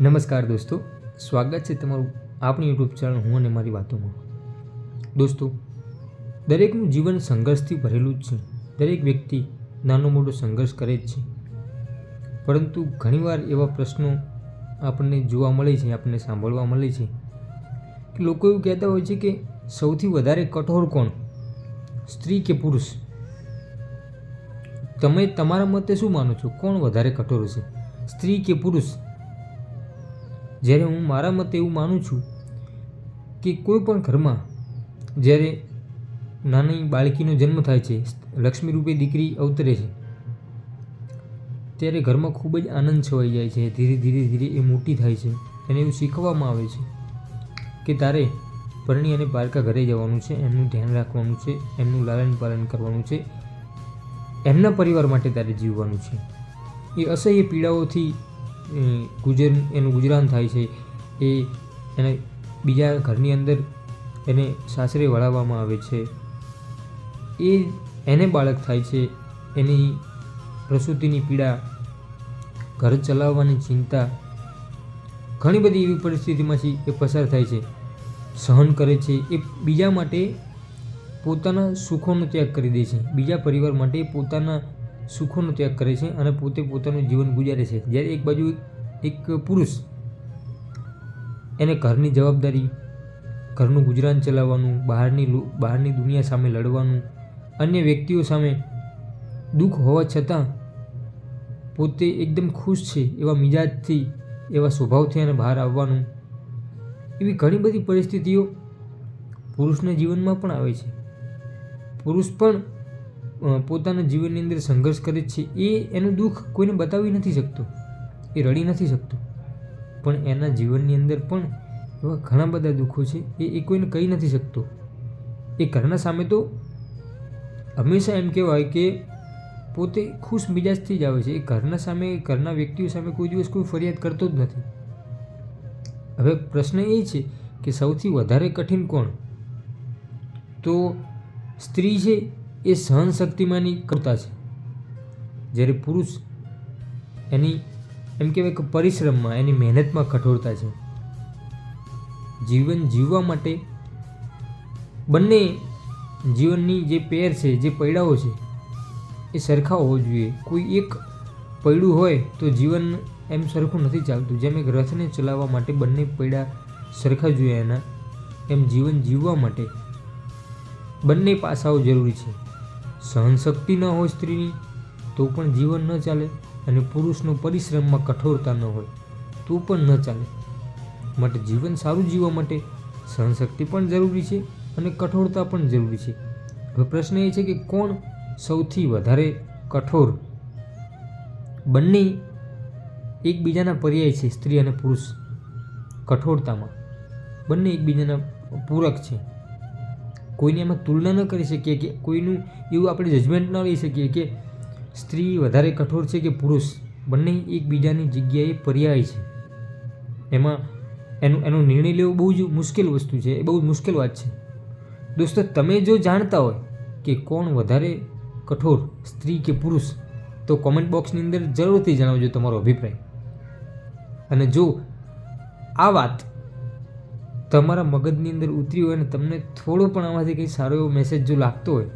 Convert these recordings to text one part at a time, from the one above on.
નમસ્કાર દોસ્તો, સ્વાગત છે તમારું આપણી યુટ્યુબ ચેનલ હું અને મારી વાતોમાં. દોસ્તો, દરેકનું જીવન સંઘર્ષથી ભરેલું જ છે. દરેક વ્યક્તિ નાનો મોટો સંઘર્ષ કરે જ છે. પરંતુ ઘણીવાર એવા પ્રશ્નો આપણને જોવા મળે છે, આપણને સાંભળવા મળે છે. કે લોકો એવું કહેતા હોય છે કે સૌથી વધારે કઠોર કોણ? સ્ત્રી કે પુરુષ? તમે તમારા મતે શું માનો છો? કોણ વધારે કઠોર છે સ્ત્રી કે પુરુષ? જ્યારે હું મારા મતે એવું માનું છું કે કોઈ પણ ઘરમાં જ્યારે નાની બાળકીનો જન્મ થાય છે, લક્ષ્મી રૂપે દીકરી અવતરે છે, ત્યારે ઘરમાં ખૂબ જ આનંદ છવાઈ જાય છે. ધીરે ધીરે ધીરે એ મોટી થાય છે એને એવું શીખવવામાં આવે છે કે તારે પરણી અને પારકા ઘરે જવાનું છે, એમનું ધ્યાન રાખવાનું છે, એમનું લાલન પાલન કરવાનું છે, એમના પરિવાર માટે તારે જીવવાનું છે. એ અસહ્ય પીડાઓથી ગુજર, એનું ગુજરાન થાય છે. એ એને બીજા ઘરની અંદર એને સાસરે વળાવવામાં આવે છે. એ એને બાળક થાય છે. એની પ્રસૂતિની પીડા, ઘર ચલાવવાની ચિંતા, ઘણી બધી એવી પરિસ્થિતિમાંથી એ પસાર થાય છે. સહન કરે છે. એ બીજા માટે પોતાના સુખોનો ત્યાગ કરી દે છે. બીજા પરિવાર માટે પોતાના સુખોનો ત્યાગ કરે છે અને પોતે પોતાનું જીવન ગુજારે છે. જ્યારે એક બાજુ એક પુરુષ એને ઘરની જવાબદારી, ઘરનું ગુજરાન ચલાવવાનું, બહારની બહારની દુનિયા સામે લડવાનું, અન્ય વ્યક્તિઓ સામે દુઃખ હોવા છતાં પોતે એકદમ ખુશ છે એવા મિજાજથી, એવા સ્વભાવથી એને બહાર આવવાનું. એવી ઘણી બધી પરિસ્થિતિઓ પુરુષના જીવનમાં પણ આવે છે. પુરુષ પણ પોતાના જીવનની અંદર સંઘર્ષ કરે છે, એ એનું દુઃખ કોઈને બતાવી નથી શકતો, એ રડી નથી શકતો. પણ એના જીવનની અંદર પણ એવા ઘણા બધા દુઃખો છે, એ એ કોઈને કહી નથી શકતો. એ ઘરના સામે તો હંમેશા એમ કહેવાય કે પોતે ખુશ મિજાજથી જ આવે છે. એ ઘરના સામે, ઘરના વ્યક્તિઓ સામે કોઈ દિવસ કોઈ ફરિયાદ કરતો જ નથી. હવે પ્રશ્ન એ છે કે સૌથી વધારે કઠિન કોણ? તો સ્ત્રી છે એ સહનશક્તિમાંની કરતા છે. જ્યારે પુરુષ એની, એમ કહેવાય કે પરિશ્રમમાં, એની મહેનતમાં કઠોરતા છે. જીવન જીવવા માટે બંને જીવનની જે પેર છે, જે પૈડાઓ છે, એ સરખા હોવો જોઈએ. કોઈ એક પૈડું હોય તો જીવન એમ સરખું નથી ચાલતું. જેમ એક રથને ચલાવવા માટે બંને પૈડા સરખા જોઈએ એના એમ જીવન જીવવા માટે બંને પાસાઓ જરૂરી છે. સહનશક્તિ ન હોય સ્ત્રીની, તો પણ જીવન ન ચાલે અને પુરુષનો પરિશ્રમમાં કઠોરતા ન હોય, તો પણ ન ચાલે. માટે જીવન સારું જીવવા માટે સહનશક્તિ પણ જરૂરી છે અને કઠોરતા પણ જરૂરી છે. હવે પ્રશ્ન એ છે કે કોણ સૌથી વધારે કઠોર? બંને એકબીજાના પર્યાય છે, સ્ત્રી અને પુરુષ કઠોરતામાં. બંને એકબીજાના પૂરક છે. કોઈની એમાં તુલના ન કરી શકીએ કે કોઈનું એવું આપણે જજમેન્ટ ન લઈ શકીએ કે સ્ત્રી વધારે કઠોર છે કે પુરુષ, બંને એકબીજાની જગ્યાએ પર્યાય છે. એમાં એનો એનો નિર્ણય લેવો બહુ જ મુશ્કેલ વસ્તુ છે, એ બહુ મુશ્કેલ વાત છે. દોસ્તો, તમે જો જાણતા હોય કે કોણ વધારે કઠોર, સ્ત્રી કે પુરુષ, તો કોમેન્ટ બોક્સની અંદર જરૂરથી જણાવજો તમારો અભિપ્રાય. અને જો આ વાત તમારા મગજની અંદર ઉતરી હોય અને તમને થોડો પણ આમાંથી કંઈ સારો એવો મેસેજ જો લાગતો હોય,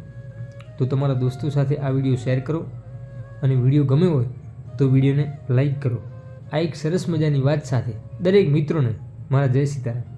તો તમારા દોસ્તો સાથે આ વીડિયો શેર કરો. અને વીડિયો ગમ્યો હોય, તો વિડીયોને લાઈક કરો. આ એક સરસ મજાની વાત સાથે દરેક મિત્રોને મારા જય સીતારામ.